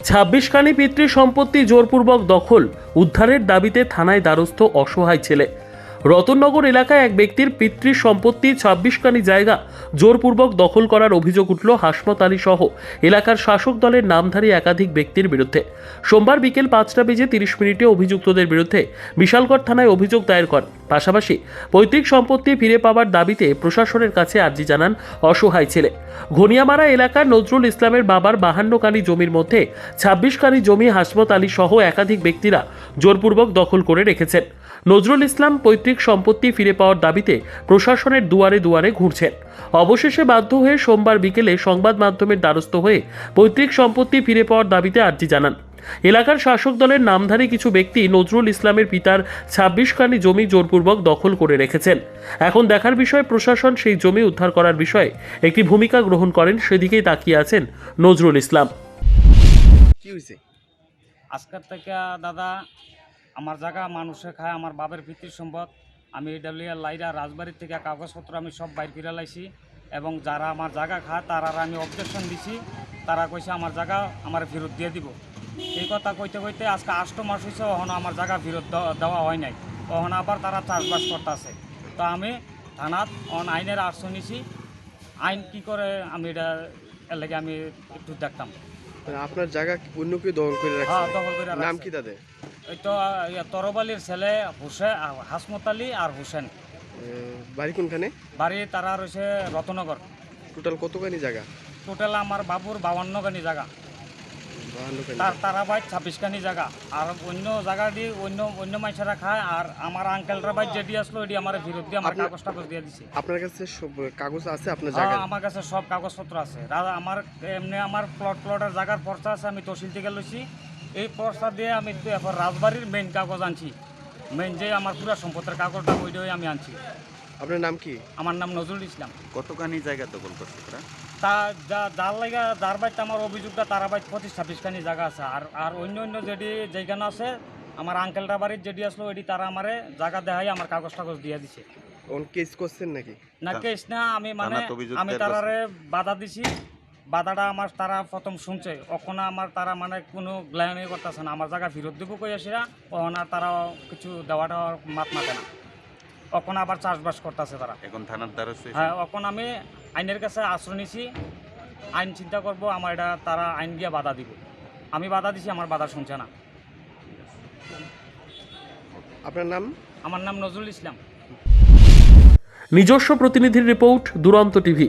ছাব্বিশখানি পিতৃ সম্পত্তি জোরপূর্বক দখল উদ্ধারের দাবিতে থানায় দ্বারস্থ অসহায় ছেলে। রতননগর এলাকায় এক ব্যক্তির পিতৃ সম্পত্তি ছাব্বিশখানি জায়গা জোরপূর্বক দখল করার অভিযোগ উঠল হাসমত আলী সহ। এলাকার শাসক দলের নামধারী একাধিক ব্যক্তির বিরুদ্ধে। সোমবার বিকেল পাঁচটা বেজে তিরিশ মিনিটে অভিযুক্তদের বিরুদ্ধে বিশালগড় থানায় অভিযোগ দায়ের করেন। পাশাপাশি পৈতৃক সম্পত্তি ফিরে পাওয়ার দাবিতে প্রশাসনের কাছে আর্জি জানান অসহায় ছেলে। ঘনিয়ামারা এলাকার নজরুল ইসলামের বাবার বাহান্ন বাহান্নকানি জমির মধ্যে ছাব্বিশখানি জমি হাসমত আলী সহ একাধিক ব্যক্তিরা জোরপূর্বক দখল করে রেখেছেন। নজরুল ইসলাম পৈতৃক সম্পত্তি ফিরে পাওয়ার দাবিতে প্রশাসনের দুয়ারে দুয়ারে ঘুরছেন। অবশেষে বাধ্য হয়ে সোমবার বিকেলে সংবাদ মাধ্যমের দ্বারস্থ হয়ে পৈতৃক সম্পত্তি ফিরে পাওয়ার দাবিতে আর্জি জানান। এলাকার শাসক দলের নামধারী কিছু ব্যক্তি নজরুল ইসলামের পিতার ছাব্বিশখানি জমি জোরপূর্বক দখল করে রেখেছেন। এখন দেখার বিষয়, প্রশাসন সেই জমি উদ্ধার করার বিষয়ে একটি ভূমিকা গ্রহণ করেন, সেদিকেই তাকিয়ে আছেন নজরুল ইসলাম। আজকের থেকে দাদা, আমার জায়গা মানুষে খায়, আমার বাবার পিতৃ সম্পদ। আমি ডালিয়া লাইরা রাজবাড়ির থেকে কাগজপত্র আমি সব বাইর করে লাইছি এবং যারা আমার জায়গা খায় তারা আমি অবজেকশন দিছি। তারা কইছে, আমার জায়গা আমার ফেরত দিয়ে দিব। এই কথা কইতে কইতে আজকে আষ্ট মাস হয়েছে ওখানে আমার জায়গা ফেরত দেওয়া- হয় নাই। ওখানে আবার তারা চাষবাস করতেছে। তো আমি থানাত অন আইনের আশ্রয় নিছি। আইন কি করে আমি এটা, এর আমি একটু দেখতাম। আপনার জায়গা অন্য কেউ দখল করে হ্যাঁ রাখছে দখল করে নাম কি তাদের? তো তরবালির ছেলে হুসেন হাসমত আলী আর হুসেন। বাড়ি কোনখানে? বাড়ি তারা রয়েছে রতনগর। টোটাল কতখানি জায়গা? টোটাল আমার বাবুর বাউান্ন গানি জায়গা। তার তারা ভাই ছাব্বিশ গানি জায়গা। আর অন্য জায়গা দিয়ে অন্য অন্য মানুষেরা খায় আর আমার আঙ্কেলরা যেটি আসলো এটি আমার ফেরত দিয়ে আমার কাগজ টাগজ দিয়ে দিছে। আপনার কাছে সব কাগজ আছে আপনার জায়গা? আমার কাছে সব কাগজপত্র আছে। দাদা আমার এমনি আমার প্লট প্লটের জায়গার পর্চা আছে আমি তহসিল থেকে লইছি। এই পর্চা দিয়ে আমি এখন রাজবাড়ির মেইন কাগজ আনছি। মেইন যে আমার পুরো সম্পদের কাগজটা ওইটাই আমি আনছি। আপনার নাম কি? আমার নাম নজরুল ইসলাম। কতখানি জায়গা দখল করছে তারা তা যা যার লাগা যার বাড়িতে আমার অভিযোগটা তারা বাড়ি পঁচিশ ছাব্বিশখানি জায়গা আছে। আর আর অন্য অন্য যেটি যেখানে আছে আমার আঙ্কেলটা বাড়ির যেটি আসলো এটি তারা আমারে জায়গা দেখাই আমার কাগজ টাগজ দিয়ে দিছে। কেস করছেন নাকি? না কেস না আমি মানে আমি তারারে বাধা দিছি। বাধাটা আমার তারা প্রথম শুনছে। ওখানে আমার তারা মানে কোনো গ্লায়নি করতেছে না। আমার জায়গা ফেরত দিব কই আসিরা ওখানে তারা কিছু দেওয়াটা মাত মাতে না। ওখানে আবার চাষবাস করতেছে তারা। এখন থানার দ্বারস্থ। হ্যাঁ এখন আমি আইনের কাছে আশ্রয় নিছি। আইন চিন্তা করব আমার এটা তারা আইন দিয়ে বাধা দিব। আমি বাধা দিছি আমার বাধা শুনছে না। আপনার নাম? আমার নাম নজরুল ইসলাম। নিজস্ব প্রতিনিধির রিপোর্ট দুরন্ত টিভি।